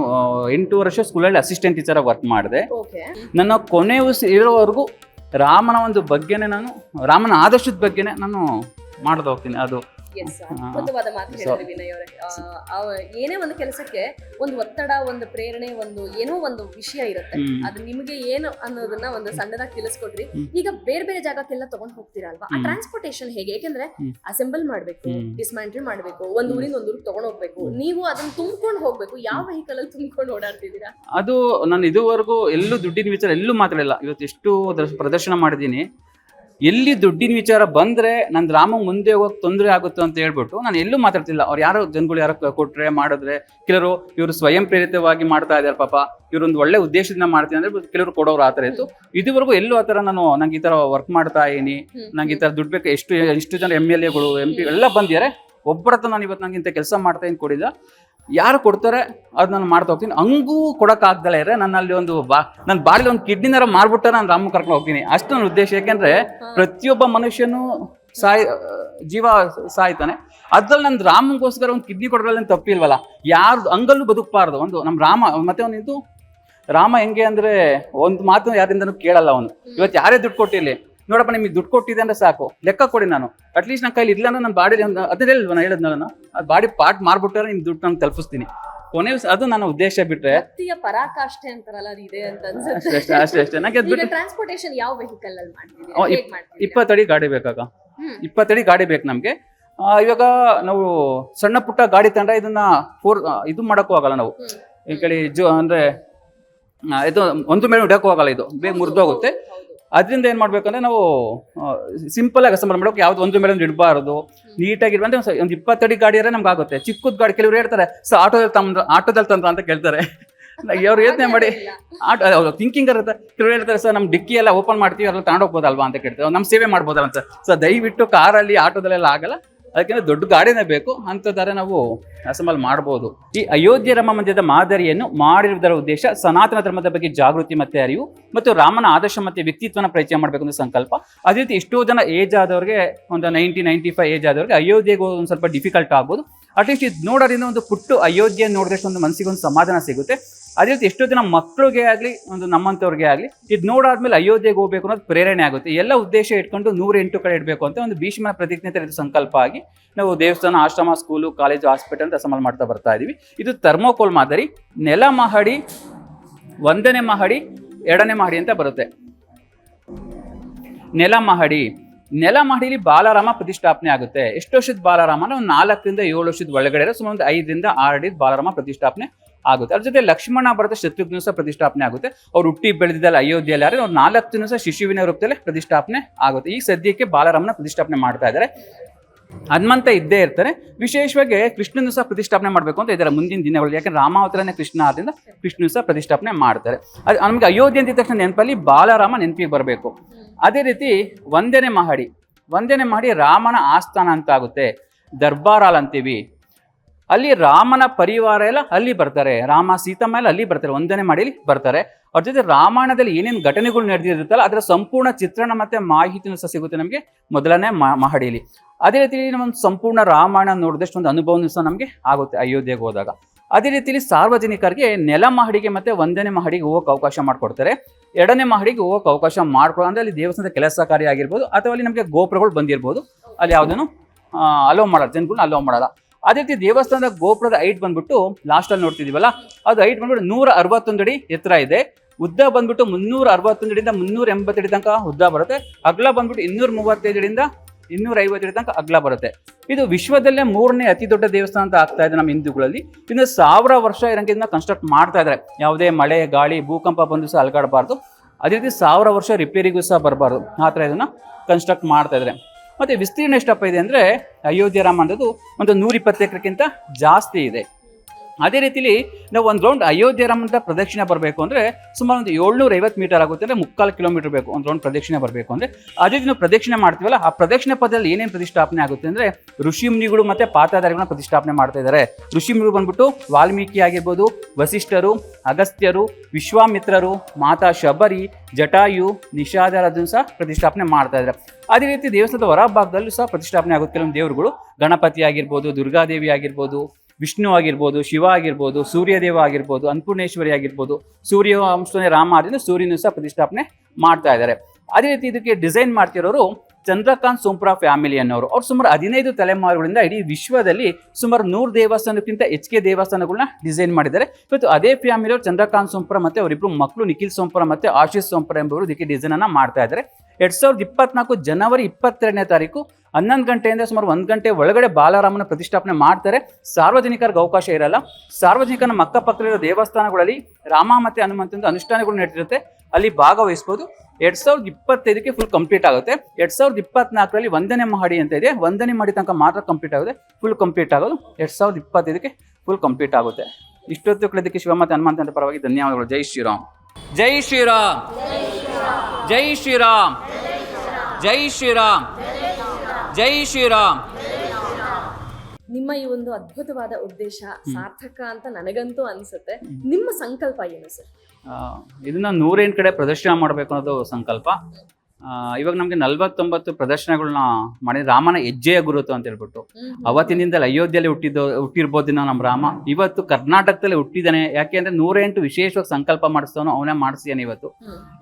S1: ಎಂಟು ವರ್ಷ ಸ್ಕೂಲಲ್ಲಿ ಅಸಿಸ್ಟೆಂಟ್ ಟೀಚರ್ ವರ್ಕ್ ಮಾಡಿದೆ. ನನ್ನ ಕೊನೆ ಉಸಿ ಇರೋವರೆಗೂ ರಾಮನ ಒಂದು ಬಗ್ಗೆನೇ ನಾನು ರಾಮನ ಆದರ್ಶದ ಬಗ್ಗೆನೇ ನಾನು ಮಾಡ್ತಾ ಹೋಗ್ತೀನಿ. ಅದು
S2: ಎಸ್. ಅದ್ಭುತವಾದ ಮಾತು ಹೇಳಿದ್ರಿ ವಿನಯ್ ಅವರೇ. ಏನೇ ಒಂದು ಕೆಲಸಕ್ಕೆ ಒಂದು ಒತ್ತಡ ಒಂದು ಪ್ರೇರಣೆ ಒಂದು ಏನೋ ಒಂದು ವಿಷಯ ಇರುತ್ತೆ. ಅದು ನಿಮಗೆ ಏನು ಅನ್ನೋದನ್ನ ಒಂದು ಸಣ್ಣದಾಗಿ ತಿಳಿಸ್ಕೊಟ್ರಿ ಈಗ ಬೇರೆ ಬೇರೆ ಜಾಗಕ್ಕೆಲ್ಲ ತಗೊಂಡ್ ಹೋಗ್ತೀರಾ ಅಲ್ವಾ? ಆ
S1: ಟ್ರಾನ್ಸ್ಪೋರ್ಟೇಶನ್
S2: ಟ್ರಾನ್ಸ್ಪೋರ್ಟೇಷನ್ ಹೇಗೆ? ಯಾಕಂದ್ರೆ ಅಸೆಂಬಲ್ ಮಾಡ್ಬೇಕು. ಡಿಸ್ಮ್ಯಾಂಟಲ್ ಮಾಡ್ಬೇಕು ಒಂದ್ ಊರಿಂದ ಒಂದ್ ಊರಿಗೆ ತಗೊಂಡ್ ಹೋಗ್ಬೇಕು. ನೀವು ಅದನ್ನ ತುಂಬ್ಕೊಂಡು ಹೋಗ್ಬೇಕು. ಯಾವ ವೆಹಿಕಲ್ ಅಲ್ಲಿ ತುಂಬ್ಕೊಂಡು ಓಡಾಡ್ತಿದ್ದೀರಾ?
S1: ಅದು ನಾನು ಇದುವರೆಗೂ ಎಲ್ಲೂ ದುಡ್ಡಿನ ವಿಚಾರ ಎಲ್ಲೂ ಮಾತಾಡಲಿಲ್ಲ ಇವತ್ತು ಎಷ್ಟು ದರ್ಶ- ಪ್ರದರ್ಶನ ಮಾಡಿದ್ದೀನಿ. ಎಲ್ಲಿ ದುಡ್ಡಿನ ವಿಚಾರ ಬಂದ್ರೆ ನನ್ ರಾಮ ಮುಂದೆ ಹೋಗಕ್ ತೊಂದರೆ ಆಗುತ್ತೆ ಅಂತ ಹೇಳ್ಬಿಟ್ಟು ನಾನು ಎಲ್ಲೂ ಮಾತಾಡ್ತಿಲ್ಲ. ಅವ್ರು ಯಾರೋ ಜನಗಳು ಯಾರೋ ಕೊಟ್ರೆ ಮಾಡಿದ್ರೆ ಕೆಲವರು ಇವರು ಸ್ವಯಂ ಪ್ರೇರಿತವಾಗಿ ಮಾಡ್ತಾ ಇದ್ದಾರೆ ಪಾಪ ಇವ್ರೊಂದು ಒಳ್ಳೆ ಉದ್ದೇಶದಿಂದ ಮಾಡ್ತೀನಿ ಅಂದ್ರೆ ಕೆಲವರು ಕೊಡೋರು ಆ ಥರ ಇತ್ತು. ಇದುವರೆಗೂ ಎಲ್ಲೂ ಆತರ ಥರ ನಾನು ನಂಗೆ ಈ ತರ ವರ್ಕ್ ಮಾಡ್ತಾ ಇದೀನಿ ನಂಗೆ ಈ ಥರ ದುಡ್ಡು ಬೇಕು ಎಷ್ಟು ಎಷ್ಟು ಜನ ಎಂ ಎಲ್ ಎಗಳು ಎಂ ಪಿ ಎಲ್ಲ ಬಂದಿದ್ದಾರೆ. ಒಬ್ಬರತ್ರ ನಾನು ಇವತ್ತು ನಂಗೆ ಇಂಥ ಕೆಲಸ ಮಾಡ್ತಾ ಇದ್ದೀನಿ ಕೊಡಿದ ಯಾರು ಕೊಡ್ತಾರೆ ಅದು ನಾನು ಮಾಡ್ತಾ ಹೋಗ್ತೀನಿ. ಹಂಗೂ ಕೊಡೋಕ್ಕಾಗ್ದಲೇ ಇದ್ರೆ ನನ್ನಲ್ಲಿ ಒಂದು ಬಾ ನನ್ನ ಬಾಡಿಲಿ ಒಂದು ಕಿಡ್ನಿನಾರ ಮಾರ್ಬಿಟ್ಟ ನಾನು ರಾಮ ಕರ್ಕೊಂಡು ಹೋಗ್ತೀನಿ. ಅಷ್ಟು ನನ್ನ ಉದ್ದೇಶ. ಯಾಕೆಂದ್ರೆ ಪ್ರತಿಯೊಬ್ಬ ಮನುಷ್ಯನೂ ಸಾಯ್ ಜೀವ ಸಾಯ್ತಾನೆ. ಅದ್ರಲ್ಲಿ ನನ್ನ ರಾಮಗೋಸ್ಕರ ಒಂದು ಕಿಡ್ನಿ ಕೊಡೋದ್ರಲ್ಲಿ ತಪ್ಪಿಲ್ವಲ್ಲ. ಯಾರು ಹಂಗಲ್ಲೂ ಬದುಕಬಾರ್ದು. ಒಂದು ನಮ್ಮ ರಾಮ ಮತ್ತೆ ಒಂದು ರಾಮ ಹೆಂಗೆ ಅಂದ್ರೆ ಒಂದು ಮಾತು ಯಾರಿಂದನೂ ಕೇಳಲ್ಲ ಅವನು. ಇವತ್ತು ಯಾರೇ ದುಡ್ಡು ಕೊಟ್ಟಿರ್ಲಿ ನೋಡಪ್ಪ ನಿಮಗೆ ದುಡ್ಡು ಕೊಟ್ಟಿದೆ ಅಂದ್ರೆ ಸಾಕು. ಲೆಕ್ಕ ಕೊಡಿ ನಾನು. ಅಟ್ಲೀಸ್ಟ್ ನನ್ನ ಕೈಲಿ ಇಲ್ಲ ಅಂದ್ರೆ ನನ್ನ ಬಾಡಿ ಅದೇ ಹೇಳಿಲ್ವ ನಾನು ಹೇಳಿದ್ನಲ್ಲ ನಾನು? ಅದು ಬಾಡಿ ಪಾರ್ಟ್ ಮಾರ್ಬಿಟ್ಟರೆ ನಿಮ್ ದುಡ್ಡು ನಾನು ತಲುಪಿಸ್ತೀನಿ. ಕೊನೆ ಅದು ನನ್ನ ಉದ್ದೇಶ ಬಿಟ್ರೆ
S2: ಪರಾಕಾಷ್ಠೆ ಅಂತಾರಲ್ಲ ಅದು ಇದೆ ಅಂತ
S1: ಅಷ್ಟೇ
S2: ಅನ್ಸುತ್ತೆ
S1: ಅಷ್ಟೇ
S2: ಟ್ರಾನ್ಸ್ಪೋರ್ಟೇಷನ್ ಯಾವ ವೆಹಿಕಲ್ ಅಲ್ಲಿ
S1: ಇಪ್ಪತ್ತಡಿ ಗಾಡಿ ಬೇಕಾಗ. ಇಪ್ಪತ್ತಡಿ ಗಾಡಿ ಬೇಕು ನಮಗೆ. ಇವಾಗ ನಾವು ಸಣ್ಣ ಪುಟ್ಟ ಗಾಡಿ ತಂಡ ಇದನ್ನ ಫೋರ್ ಇದು ಮಾಡಕ್ಕೂ ಆಗಲ್ಲ ನಾವು. ಈ ಕಡೆ ಜೋ ಅಂದ್ರೆ ಇದು ಒಂದು ಮೇಲೆ ಹಿಡಕ್ಕೂ ಆಗಲ್ಲ ಇದು. ಬೇಗ ಮುರಿದೋಗುತ್ತೆ. ಅದರಿಂದ ಏನು ಮಾಡಬೇಕಂದ್ರೆ ನಾವು ಸಿಂಪಲ್ ಆಗಿ ಅಸೆಂಬಲ್ ಮಾಡೋಕೆ ಯಾವ್ದು ಒಂದು ಮೇಲೆ ಒಂದು ಇಡಬಾರ್ದು. ನೀಟಾಗಿ ಇಡ್ಬಂದ್ರೆ ಒಂದು ಒಂದು ಇಪ್ಪತ್ತಡಿ ಇರೋ ನಮ್ಗೆ ಆಗುತ್ತೆ. ಚಿಕ್ಕದ ಗಾಡಿ ಕೆಲವರು ಹೇಳ್ತಾರೆ ಸೊ ಆಟೋದಲ್ಲಿ ತಂದ್ರ ಆಟೋದಲ್ಲಿ ತಂದ್ರ ಅಂತ ಕೇಳ್ತಾರೆ. ಅವ್ರು ಯೋಚನೆ ಮಾಡಿ
S2: ಆಟೋ
S1: ಆಟೋ ಥಿಂಕಿಂಗ್ ಇರುತ್ತೆ. ಕೆಲವರು ಹೇಳ್ತಾರೆ ಸರ್ ನಮ್ಮ ಡಿಕ್ಕಿ ಎಲ್ಲ ಓಪನ್ ಮಾಡ್ತೀವಿ ಅದ್ರಲ್ಲಿ ತಗೊಂಡೋಗ್ಬೋದಲ್ವಾ ಅಂತ ಕೇಳ್ತಾರೆ. ನಮ್ಮ ಸೇವೆ ಮಾಡ್ಬೋದಲ್ಲ ಅಂತ. ಸೊ ದಯವಿಟ್ಟು ಕಾರಲ್ಲಿ ಆಟೋದಲ್ಲೆಲ್ಲ ಆಗಲ್ಲ. ಅದಕ್ಕೆ ದೊಡ್ಡ ಗಾಡಿನೇ ಬೇಕು. ಅಂಥದ್ದಾರೆ ನಾವು ಅಸಮಲ್ಲಿ ಮಾಡ್ಬೋದು. ಈ ಅಯೋಧ್ಯೆ ರಾಮ ಮಂದಿರದ ಮಾದರಿಯನ್ನು ಮಾಡಿರುವುದರ ಉದ್ದೇಶ ಸನಾತನ ಧರ್ಮದ ಬಗ್ಗೆ ಜಾಗೃತಿ ಮತ್ತೆ ಅರಿವು ಮತ್ತು ರಾಮನ ಆದರ್ಶ ಮತ್ತೆ ವ್ಯಕ್ತಿತ್ವನ ಪರಿಚಯ ಮಾಡಬೇಕು ಅನ್ನೋ ಸಂಕಲ್ಪ. ಅದೇ ರೀತಿ ಎಷ್ಟೋ ಜನ ಏಜ್ ಆದವ್ರಿಗೆ, ಒಂದು ನೈಂಟಿ ನೈಂಟಿ ಫೈವ್ ಏಜ್ ಆದವ್ರಿಗೆ ಅಯೋಧ್ಯೆಗೆ ಒಂದು ಸ್ವಲ್ಪ ಡಿಫಿಕಲ್ಟ್ ಆಗ್ಬೋದು. ಅಟ್ಲೀಸ್ಟ್ ಇದು ನೋಡೋದ್ರಿಂದ ಒಂದು ಪುಟ್ಟು ಅಯೋಧ್ಯೆ ನೋಡಿದಷ್ಟು ಒಂದು ಮನಸ್ಸಿಗೆ ಒಂದು ಸಮಾಧಾನ ಸಿಗುತ್ತೆ. ಅದೇ ರೀತಿ ಎಷ್ಟೋ ಜನ ಮಕ್ಕಳಿಗೆ ಆಗಲಿ, ಒಂದು ನಮ್ಮಂಥವ್ರಿಗೆ ಆಗಲಿ, ಇದು ನೋಡಾದ್ಮೇಲೆ ಅಯೋಧ್ಯೆಗೆ ಹೋಗ್ಬೇಕು ಅನ್ನೋದು ಪ್ರೇರಣೆ ಆಗುತ್ತೆ. ಎಲ್ಲ ಉದ್ದೇಶ ಇಟ್ಕೊಂಡು ನೂರೆಂಟು ಕಡೆ ಇಡಬೇಕು ಅಂತ ಒಂದು ಭೀಷ್ಮನ ಪ್ರತಿಜ್ಞೆ ಇದು ಸಂಕಲ್ಪ ಆಗಿ ನಾವು ದೇವಸ್ಥಾನ, ಆಶ್ರಮ ಸ್ಕೂಲು ಕಾಲೇಜು ಹಾಸ್ಪಿಟಲ್ ಅಂತ ಅಸಮಲ್ ಮಾಡ್ತಾ ಬರ್ತಾ ಇದೀವಿ. ಇದು ಥರ್ಮೋಕೋಲ್ ಮಾದರಿ, ನೆಲ ಮಹಡಿ, ಒಂದನೇ ಮಹಡಿ, ಎರಡನೇ ಮಹಡಿ ಅಂತ ಬರುತ್ತೆ. ನೆಲ ಮಹಡಿ. ನೆಲ ಮಹಡಿಲಿ ಬಾಲರಾಮ ಪ್ರತಿಷ್ಠಾಪನೆ ಆಗುತ್ತೆ. ಎಷ್ಟು ವರ್ಷದ ಬಾಲಾರಾಮ? ಅಂದ್ರೆ ಒಂದು ನಾಲ್ಕರಿಂದ ಏಳು ವರ್ಷದ ಒಳಗಡೆ ಸುಮಾರು ಒಂದು ಐದರಿಂದ ಆರು ಅಡಿ ಬಾಲರಾಮ ಪ್ರತಿಷ್ಠಾಪನೆ ಆಗುತ್ತೆ. ಅದ್ರ ಜೊತೆ ಲಕ್ಷ್ಮಣ ಭರತ ಶತ್ರುಘ್ನ ಸಹ ಪ್ರತಿಷ್ಠಾಪನೆ ಆಗುತ್ತೆ. ಅವ್ರು ಹುಟ್ಟಿ ಬೆಳೆದಿದ್ದಲ್ಲ ಅಯೋಧ್ಯೆಯಲ್ಲಿ ಯಾರು ಅವ್ರು ನಾಲ್ಕು ದಿನ ಸಹ ಶಿಶುವಿನ ರೂಪದಲ್ಲಿ ಪ್ರತಿಷ್ಠಾಪನೆ ಆಗುತ್ತೆ. ಈ ಸದ್ಯಕ್ಕೆ ಬಾಲರಾಮನ ಪ್ರತಿಷ್ಠಾಪನೆ ಮಾಡ್ತಾ ಇದ್ದಾರೆ. ಹನುಮಂತ ಇದ್ದೇ ಇರ್ತಾರೆ. ವಿಶೇಷವಾಗಿ ಕೃಷ್ಣನು ಸಹ ಪ್ರತಿಷ್ಠಾಪನೆ ಮಾಡಬೇಕು ಅಂತ ಇದ್ದಾರೆ ಮುಂದಿನ ದಿನಗಳಲ್ಲಿ. ಯಾಕಂದ್ರೆ ರಾಮಾವತರನೇ ಕೃಷ್ಣ ಆದ್ದರಿಂದ ಕೃಷ್ಣನು ಸಹ ಪ್ರತಿಷ್ಠಾಪನೆ ಮಾಡ್ತಾರೆ. ಅದು ನಮಗೆ ಅಯೋಧ್ಯೆ ಅಂತಿದ ತಕ್ಷಣ ನೆನಪಲ್ಲಿ ಬಾಲರಾಮ ನೆನಪಿಗೆ ಬರಬೇಕು. ಅದೇ ರೀತಿ ವಂದನೆ ಮಹಡಿ. ವಂದನೆ ಮಹಡಿ ರಾಮನ ಆಸ್ಥಾನ ಅಂತ ಆಗುತ್ತೆ. ದರ್ಬಾರಾಲ್ ಅಂತೀವಿ. ಅಲ್ಲಿ ರಾಮನ ಪರಿವಾರ ಎಲ್ಲ ಅಲ್ಲಿ ಬರ್ತಾರೆ. ರಾಮ ಸೀತಮ್ಮ ಎಲ್ಲ ಅಲ್ಲಿ ಬರ್ತಾರೆ. ಒಂದನೇ ಮಾಡಿಲಿ ಬರ್ತಾರೆ. ಅವ್ರ ಜೊತೆ ರಾಮಾಯಣದಲ್ಲಿ ಏನೇನು ಘಟನೆಗಳು ನಡೆದಿರುತ್ತಲ್ಲ, ಅದರ ಸಂಪೂರ್ಣ ಚಿತ್ರಣ ಮತ್ತೆ ಮಾಹಿತಿನೂ ಸಹ ಸಿಗುತ್ತೆ ನಮಗೆ ಮೊದಲನೇ ಮಹಡಿಯಲ್ಲಿ ಅದೇ ರೀತಿಯಲ್ಲಿ ನಮ್ಮೊಂದು ಸಂಪೂರ್ಣ ರಾಮಾಯಣ ನೋಡಿದಷ್ಟು ಒಂದು ಅನುಭವನೂ ಸಹ ನಮಗೆ ಆಗುತ್ತೆ ಅಯೋಧ್ಯೆಗೆ ಹೋದಾಗ. ಅದೇ ರೀತಿಯಲ್ಲಿ ಸಾರ್ವಜನಿಕರಿಗೆ ನೆಲ ಮಹಡಿಗೆ ಮತ್ತೆ ಒಂದನೇ ಮಹಡಿಗೆ ಹೋಗೋಕೆ ಅವಕಾಶ ಮಾಡಿಕೊಡ್ತಾರೆ. ಎರಡನೇ ಮಹಡಿಗೆ ಹೋಗೋಕೆ ಅವಕಾಶ ಮಾಡ್ಕೊಳ್ಳೋ ಅಂದರೆ ಅಲ್ಲಿ ದೇವಸ್ಥಾನದ ಕೆಲಸ ಕಾರ್ಯ ಆಗಿರ್ಬೋದು, ಅಥವಾ ಅಲ್ಲಿ ನಮಗೆ ಗೋಪುರಗಳು ಬಂದಿರ್ಬೋದು. ಅಲ್ಲಿ ಯಾವುದನ್ನು ಅಲೋ ಮಾಡಲ್ಲ ಜನಗಳನ್ನ ಅಲೋ ಮಾಡಲ್ಲ. ಅದೇ ರೀತಿ ದೇವಸ್ಥಾನದ ಗೋಪುರದ ಹೈಟ್ ಬಂದ್ಬಿಟ್ಟು ಲಾಸ್ಟ್ ಅಲ್ಲಿ ನೋಡ್ತಿದೀವಲ್ಲ, ಅದು ಹೈಟ್ ಬಂದ್ಬಿಟ್ಟು ನೂರ ಅರವತ್ತೊಂದು ಅಡಿ ಎತ್ತರ ಇದೆ. ಉದ್ದ ಬಂದ್ಬಿಟ್ಟು ಮುನ್ನೂರ ಅರವತ್ತೊಂದು ಅಡಿಯಿಂದ ಮುನ್ನೂರ ಎಂಬತ್ತಡಿ ತನಕ ಉದ್ದ ಬರುತ್ತೆ. ಅಗಲ ಬಂದ್ಬಿಟ್ಟು ಇನ್ನೂರ ಮೂವತ್ತೈದಡಿಯಿಂದ ಇನ್ನೂರ ಐವತ್ತು ಅಡಿ ತನಕ ಅಗಲ ಬರುತ್ತೆ. ಇದು ವಿಶ್ವದಲ್ಲೇ ಮೂರನೇ ಅತಿ ದೊಡ್ಡ ದೇವಸ್ಥಾನ ಅಂತ ಆಗ್ತಾ ಇದೆ ನಮ್ಮ ಹಿಂದೂಗಳಲ್ಲಿ. ಇನ್ನು ಸಾವಿರ ವರ್ಷ ಇರಂಗೆ ಇದನ್ನ ಕನ್ಸ್ಟ್ರಕ್ಟ್ ಮಾಡ್ತಾ ಇದ್ದಾರೆ ಯಾವುದೇ ಮಳೆ, ಗಾಳಿ, ಭೂಕಂಪ ಬಂದು ಸಹ ಅಲ್ಗಾಡಬಾರ್ದು. ಅದೇ ರೀತಿ ಸಾವಿರ ವರ್ಷ ರಿಪೇರಿಗೂ ಸಹ ಬರಬಾರ್ದು. ಆ ಥರ ಇದನ್ನು ಕನ್ಸ್ಟ್ರಕ್ಟ್ ಮಾಡ್ತಾ ಇದ್ದಾರೆ ಮತ್ತೆ ವಿಸ್ತೀರ್ಣ ಎಷ್ಟಪ್ಪ ಇದೆ ಅಂದ್ರೆ ಅಯೋಧ್ಯೆ ರಾಮ ಅನ್ನೋದು ಒಂದು ನೂರ ಇಪ್ಪತ್ತು ಎಕರೆಗಿಂತ ಜಾಸ್ತಿ ಇದೆ. ಅದೇ ರೀತಿಲಿ ನಾವು ಒಂದು ರೌಂಡ್ ಅಯೋಧ್ಯೆ ರಾಮದ ಪ್ರದಕ್ಷಿಣೆ ಬರಬೇಕು ಅಂದರೆ ಸುಮಾರು ಒಂದು ಏಳ್ನೂರ ಐವತ್ತು ಮೀಟರ್ ಆಗುತ್ತೆ ಅಂದರೆ ಮುಕ್ಕಾಲು ಕಿಲೋಮೀಟರ್ ಬೇಕು ಒಂದು ರೌಂಡ್ ಪ್ರದಕ್ಷಿಣೆ ಬರಬೇಕು ಅಂದರೆ. ಅದೇ ದಿನ ಪ್ರದಕ್ಷಿಣೆ ಮಾಡ್ತೀವಲ್ಲ, ಆ ಪ್ರದಕ್ಷಿಣೆ ಪದದಲ್ಲಿ ಏನೇನು ಪ್ರತಿಷ್ಠಾಪನೆ ಆಗುತ್ತೆ ಅಂದರೆ ಋಷಿಮುನಿಗಳು ಮತ್ತು ಪಾತಾಧಾರಿಗಳನ್ನ ಪ್ರತಿಷ್ಠಾಪನೆ ಮಾಡ್ತಾ ಇದ್ದಾರೆ ಋಷಿ ಮುನಿಗಳು ಬಂದ್ಬಿಟ್ಟು ವಾಲ್ಮೀಕಿ ಆಗಿರ್ಬೋದು, ವಸಿಷ್ಠರು, ಅಗಸ್ತ್ಯರು, ವಿಶ್ವಾಮಿತ್ರರು, ಮಾತಾ ಶಬರಿ, ಜಟಾಯು ನಿಷಾದರದನ್ನು ಸಹ ಪ್ರತಿಷ್ಠಾಪನೆ ಮಾಡ್ತಾ ಇದ್ದಾರೆ ಅದೇ ರೀತಿ ದೇವಸ್ಥಾನದ ಹೊರಭಾಗದಲ್ಲೂ ಸಹ ಪ್ರತಿಷ್ಠಾಪನೆ ಆಗುತ್ತೆ. ಕೆಲವೊಂದು ದೇವರುಗಳು ಗಣಪತಿ ಆಗಿರ್ಬೋದು, ದುರ್ಗಾದೇವಿ ಆಗಿರ್ಬೋದು ವಿಷ್ಣು ಆಗಿರ್ಬೋದು, ಶಿವ ಆಗಿರ್ಬೋದು, ಸೂರ್ಯದೇವ ಆಗಿರ್ಬೋದು ಅನ್ನಪೂರ್ಣೇಶ್ವರಿ ಆಗಿರ್ಬೋದು, ಸೂರ್ಯ ಅಂಶನೇ ರಾಮ ಆದ್ರಿಂದ ಸೂರ್ಯನೂ ಸಹ ಪ್ರತಿಷ್ಠಾಪನೆ ಮಾಡ್ತಾ ಇದ್ದಾರೆ. ಅದೇ ರೀತಿ ಇದಕ್ಕೆ ಡಿಸೈನ್ ಮಾಡ್ತಿರೋರು ಚಂದ್ರಕಾಂತ್ ಸೋಂಪ್ರಾ ಫ್ಯಾಮಿಲಿ ಅನ್ನೋರು. ಅವ್ರು ಸುಮಾರು ಹದಿನೈದು ತಲೆಮಾರುಗಳಿಂದ ಇಡೀ ವಿಶ್ವದಲ್ಲಿ ಸುಮಾರು ನೂರು ದೇವಸ್ಥಾನಕ್ಕಿಂತ ಹೆಚ್ಚಿಗೆ ದೇವಸ್ಥಾನಗಳನ್ನ ಡಿಸೈನ್ ಮಾಡಿದ್ದಾರೆ. ಇವತ್ತು ಅದೇ ಫ್ಯಾಮಿಲಿ ಅವರು ಚಂದ್ರಕಾಂತ್ ಸೋಂಪ್ರಾ ಮತ್ತೆ ಅವರಿಬ್ರು ಮಕ್ಕಳು ನಿಖಿಲ್ ಸೋಂಪ್ರಾ ಮತ್ತೆ ಆಶೀಶ್ ಸೋಂಪ್ರಾ ಎಂಬವರು ಇದಕ್ಕೆ ಡಿಸೈನ್ ಅನ್ನ ಮಾಡ್ತಾ ಇದ್ದಾರೆ. ಎರಡ್ ಸಾವಿರದ ಇಪ್ಪತ್ನಾಲ್ಕು ಜನವರಿ ಇಪ್ಪತ್ತೆರಡನೇ ತಾರೀಕು ಹನ್ನೊಂದು ಗಂಟೆಯಿಂದ ಸುಮಾರು ಒಂದು ಗಂಟೆ ಒಳಗಡೆ ಬಾಲರಾಮನ ಪ್ರತಿಷ್ಠಾಪನೆ ಮಾಡ್ತಾರೆ. ಸಾರ್ವಜನಿಕರಿಗೆ ಅವಕಾಶ ಇರಲ್ಲ. ಸಾರ್ವಜನಿಕನ ಅಕ್ಕಪಕ್ಕದಲ್ಲಿರೋ ದೇವಸ್ಥಾನಗಳಲ್ಲಿ ರಾಮ ಮತ್ತೆ ಹನುಮಂತಂದು ಅನುಷ್ಠಾನಗಳು ನಡೆದಿರುತ್ತೆ. ಅಲ್ಲಿ ಭಾಗವಹಿಸ್ಬೋದು. ಎರಡು ಸಾವಿರದ ಇಪ್ಪತ್ತೈದಕ್ಕೆ ಫುಲ್ ಕಂಪ್ಲೀಟ್ ಆಗುತ್ತೆ. ಎರಡು ಸಾವಿರದ ಇಪ್ಪತ್ನಾಲ್ಕರಲ್ಲಿ ಒಂದನೇ ಮಹಡಿ ಅಂತ ಇದೆ. ಒಂದನೇ ಮಹಡಿ ತನಕ ಮಾತ್ರ ಕಂಪ್ಲೀಟ್ ಆಗುತ್ತೆ. ಫುಲ್ ಕಂಪ್ಲೀಟ್ ಆಗೋದು. ಎರಡು ಸಾವಿರದ ಇಪ್ಪತ್ತೈದಕ್ಕೆ ಫುಲ್ ಕಂಪ್ಲೀಟ್ ಆಗುತ್ತೆ. ಇಷ್ಟೊತ್ತು ಕಳೆದಕ್ಕೆ ಶಿವ ಮತ್ತೆ ಹನುಮಂತ ಪರವಾಗಿ ಧನ್ಯವಾದಗಳು. ಜೈ ಶ್ರೀರಾಮ್. ಜೈ ಶ್ರೀರಾಮ್. ಜೈ ಶ್ರೀರಾಮ್. ಜೈ ಶ್ರೀರಾಮ್. ಜೈ ಶ್ರೀರಾಮ್.
S2: ನಿಮ್ಮ ಈ ಒಂದು ಅದ್ಭುತವಾದ ಉದ್ದೇಶ ಸಾರ್ಥಕ ಅಂತ ನನಗಂತೂ ಅನ್ಸುತ್ತೆ. ನಿಮ್ಮ ಸಂಕಲ್ಪ ಏನು ಸರ್?
S1: ಇದನ್ನ ನೂರೇನ್ ಕಡೆ ಪ್ರದರ್ಶನ ಮಾಡಬೇಕು ಅನ್ನೋದು ಸಂಕಲ್ಪ. ಇವಾಗ ನಮ್ಗೆ ನಲ್ವತ್ತೊಂಬತ್ತು ಪ್ರದರ್ಶನಗಳನ್ನ ಮಾಡಿ ರಾಮನ ಹೆಜ್ಜೆಯ ಗುರುತು ಅಂತ ಹೇಳ್ಬಿಟ್ಟು. ಅವತ್ತಿನಿಂದಲೇ ಅಯೋಧ್ಯೆಯಲ್ಲಿ ಹುಟ್ಟಿದ್ದು ಹುಟ್ಟಿರ್ಬೋದಿನ ನಮ್ಮ ರಾಮ. ಇವತ್ತು ಕರ್ನಾಟಕದಲ್ಲಿ ಹುಟ್ಟಿದ್ದಾನೆ ಯಾಕೆ ಅಂದ್ರೆ ನೂರೆಂಟು ವಿಶೇಷವಾಗಿ ಸಂಕಲ್ಪ ಮಾಡಿಸ್ತಾನೋ ಅವನೇ ಮಾಡಿಸ್ತಾನೆ ಇವತ್ತು.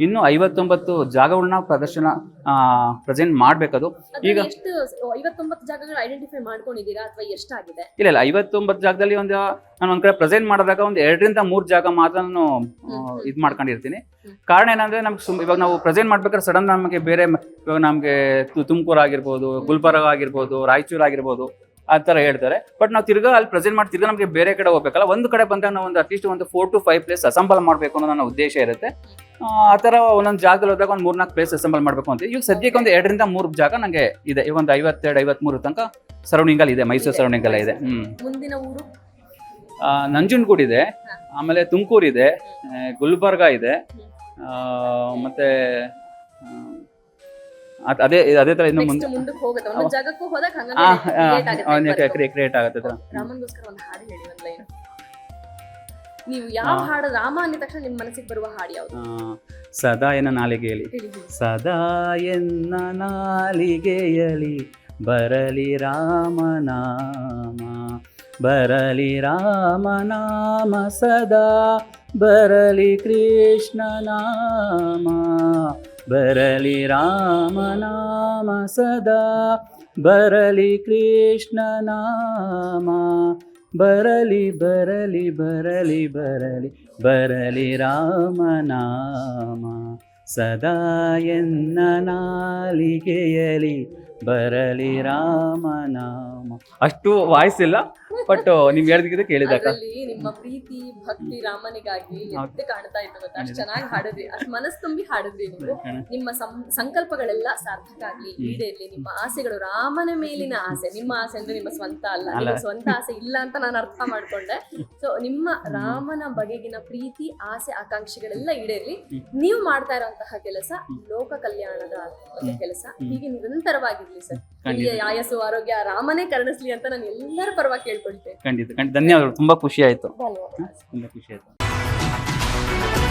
S1: ಇನ್ನು ಐವತ್ತೊಂಬತ್ತು ಜಾಗಗಳನ್ನ ಪ್ರದರ್ಶನ ಪ್ರೆಸೆಂಟ್ ಮಾಡ್ಬೇಕದು. ಈಗ ಇಲ್ಲ ಇಲ್ಲ. ಐವತ್ತೊಂಬತ್ತು ಜಾಗದಲ್ಲಿ ಒಂದು ನಾನು ಒಂದ್ ಕಡೆ ಪ್ರೆಸೆಂಟ್ ಮಾಡಿದಾಗ ಒಂದು ಎರಡರಿಂದ ಮೂರು ಜಾಗ ಮಾತ್ರ ನಾನು ಇದು ಮಾಡ್ಕೊಂಡಿರ್ತೀನಿ. ಕಾರಣ ಏನಂದ್ರೆ ನಮ್ಗೆ ಇವಾಗ ನಾವು ಪ್ರೆಸೆಂಟ್ ಮಾಡ್ಬೇಕಾದ್ರೆ ಸಡನ್ ನಮಗೆ ಬೇರೆ ಮ- ಇವಾಗ ನಮಗೆ ತುಮಕೂರು ಆಗಿರ್ಬೋದು ಗುಲ್ಬರ್ಗ ಆಗಿರ್ಬೋದು ರಾಯಚೂರು ಆಗಿರ್ಬೋದು ಆ ಥರ ಹೇಳ್ತಾರೆ. ಬಟ್ ನಾವು ತಿರ್ಗಾ ಅಲ್ಲಿ ಪ್ರೆಸೆಂಟ್ ಮಾಡಿ ತಿರ್ಗಾ ನಮಗೆ ಬೇರೆ ಕಡೆ ಹೋಗ್ಬೇಕಲ್ಲ ಒಂದು ಕಡೆ ಬಂದಾಗ ನಾವು ಒಂದು ಅಟ್ಲೀಸ್ಟ್ ಒಂದು four to five place assemble ಮಾಡಬೇಕು ಅನ್ನೋ ನನ್ನ ಉದ್ದೇಶ ಇರುತ್ತೆ. ಆ, ಥರ ಒಂದೊಂದು ಜಾಗದಲ್ಲಿ ಹೋದಾಗ ಒಂದು ಮೂರ್ನಾಲ್ಕು ಪ್ಲೇಸ್ ಅಸೆಂಬಲ್ ಮಾಡಬೇಕು ಅಂತ. ಈಗ ಸದ್ಯಕ್ಕೆ ಒಂದು ಎರಡರಿಂದ ಮೂರು ಜಾಗ ನನಗೆ ಇದೆ. ಈಗ ಒಂದು ಐವತ್ತೆರಡು ಐವತ್ಮೂರು ತನಕ ಸರೌಂಡಿಂಗಲ್ಲಿ ಇದೆ ಮೈಸೂರು ಸರೌಂಡಿಂಗಲ್ಲ ಇದೆ. ಹ್ಞೂ
S2: ಮುಂದಿನ ಊರು?
S1: ಆ, ನಂಜನಗೂಡು ಇದೆ. ಆಮೇಲೆ ತುಮಕೂರು ಇದೆ. ಗುಲ್ಬರ್ಗ ಇದೆ. ಮತ್ತು ಅದ್- ಅದೇ ತರ ಇನ್ನು ಮುಂದೆ
S2: ಮುಂದಕ್ಕೆ ಹೋಗುತ್ತೆ. ಒಂದೊಂದು ಜಾಗಕ್ಕೂ ಹೋದಾಗ ಹಂಗಂದ್ರೆ
S1: ಕ್ರಿಯೇಟ್ ಆಗುತ್ತೆ.
S2: ರಾಮನ್ಗೋಸ್ಕರ ಒಂದು ಹಾಡು ಹೇಳಿ ಒಂದು ಲೈನ್. ನೀವು ಯಾವ ಹಾಡು ರಾಮ ಅಂದ ತಕ್ಷಣ ನಿಮ್ಮ ಮನಸ್ಸಿಗೆ ಬರುವ ಹಾಡು ಯಾವುದು?
S1: ಸದಾ ಎನ್ನ ನಾಲಿಗೆಯಲ್ಲಿ. ಸದಾ ಎನ್ನ ನಾಲಿಗೆಯಲಿ ಬರಲಿ ರಾಮನಾಮ ಬರಲಿ ರಾಮನಾಮ ಸದಾ. ಬರಲಿ ಕೃಷ್ಣ बरलि रामनाम सदा बरलि कृष्णनामा बरलि बरलि बरलि बरलि बरलि रामनाम सदा एनालिगली ಬರಲಿ ರಾಮನಾಮ ಅಷ್ಟು ವಾಯ್ಸ್ ಇಲ್ಲ ಬಟ್ ನೀವ್ ಹೇಳ್ದಿದ್ರೆ ಕೇಳಿದಾಗ
S2: ಅದ್ರಲ್ಲಿ ನಿಮ್ಮ ಪ್ರೀತಿ ಭಕ್ತಿ ರಾಮನಿಗಾಗಿ ಎದ್ದು ಕಾಣ್ತಾ ಇತ್ತು ಗೊತ್ತಾ? ಅಷ್ಟು ಚೆನ್ನಾಗಿ ಹಾಡಿದ್ರಿ. ಅಷ್ಟು ಮನಸ್ಸು ತುಂಬಿ ಹಾಡಿದ್ರಿ ನೀವು. ನಿಮ್ಮ ಸಂ- ಸಂಕಲ್ಪಗಳೆಲ್ಲ ಸಾರ್ಥಕ ಆಗ್ಲಿ ಈಡೇರ್ಲಿ ನಿಮ್ಮ ಆಸೆಗಳು ರಾಮನ ಮೇಲಿನ ಆಸೆ. ನಿಮ್ಮ ಆಸೆ ಅಂದ್ರೆ ನಿಮ್ಮ ಸ್ವಂತ ಅಲ್ಲ. ನಿಮ್ಮ ಸ್ವಂತ ಆಸೆ ಇಲ್ಲ ಅಂತ ನಾನು ಅರ್ಥ ಮಾಡ್ಕೊಂಡೆ. ಸೊ ನಿಮ್ಮ ರಾಮನ ಬಗೆಗಿನ ಪ್ರೀತಿ ಆಸೆ ಆಕಾಂಕ್ಷೆಗಳೆಲ್ಲ ಈಡೇರ್ಲಿ ನೀವು ಮಾಡ್ತಾ ಇರುವಂತಹ ಕೆಲಸ ಲೋಕ ಕಲ್ಯಾಣದ ಒಂದು ಕೆಲಸ. ಹೀಗೆ ನಿರಂತರವಾಗಿರ್ಲಿ ಸರ್. ಆಯಸ್ಸು ಆರೋಗ್ಯ ರಾಮನೇ ಕರುಣಿಸ್ಲಿ ಅಂತ ನಾನು ಎಲ್ಲರ ಪರವಾಗಿ ಕೇಳ್ಕೊಳ್ತೇನೆ
S1: ಖಂಡಿತ ಖಂಡಿತ. ಧನ್ಯವಾದಗಳು. ತುಂಬಾ ಖುಷಿ ಆಯ್ತು.
S2: ಧನ್ಯವಾದ
S1: ತುಂಬಾ ಖುಷಿ ಆಯ್ತು.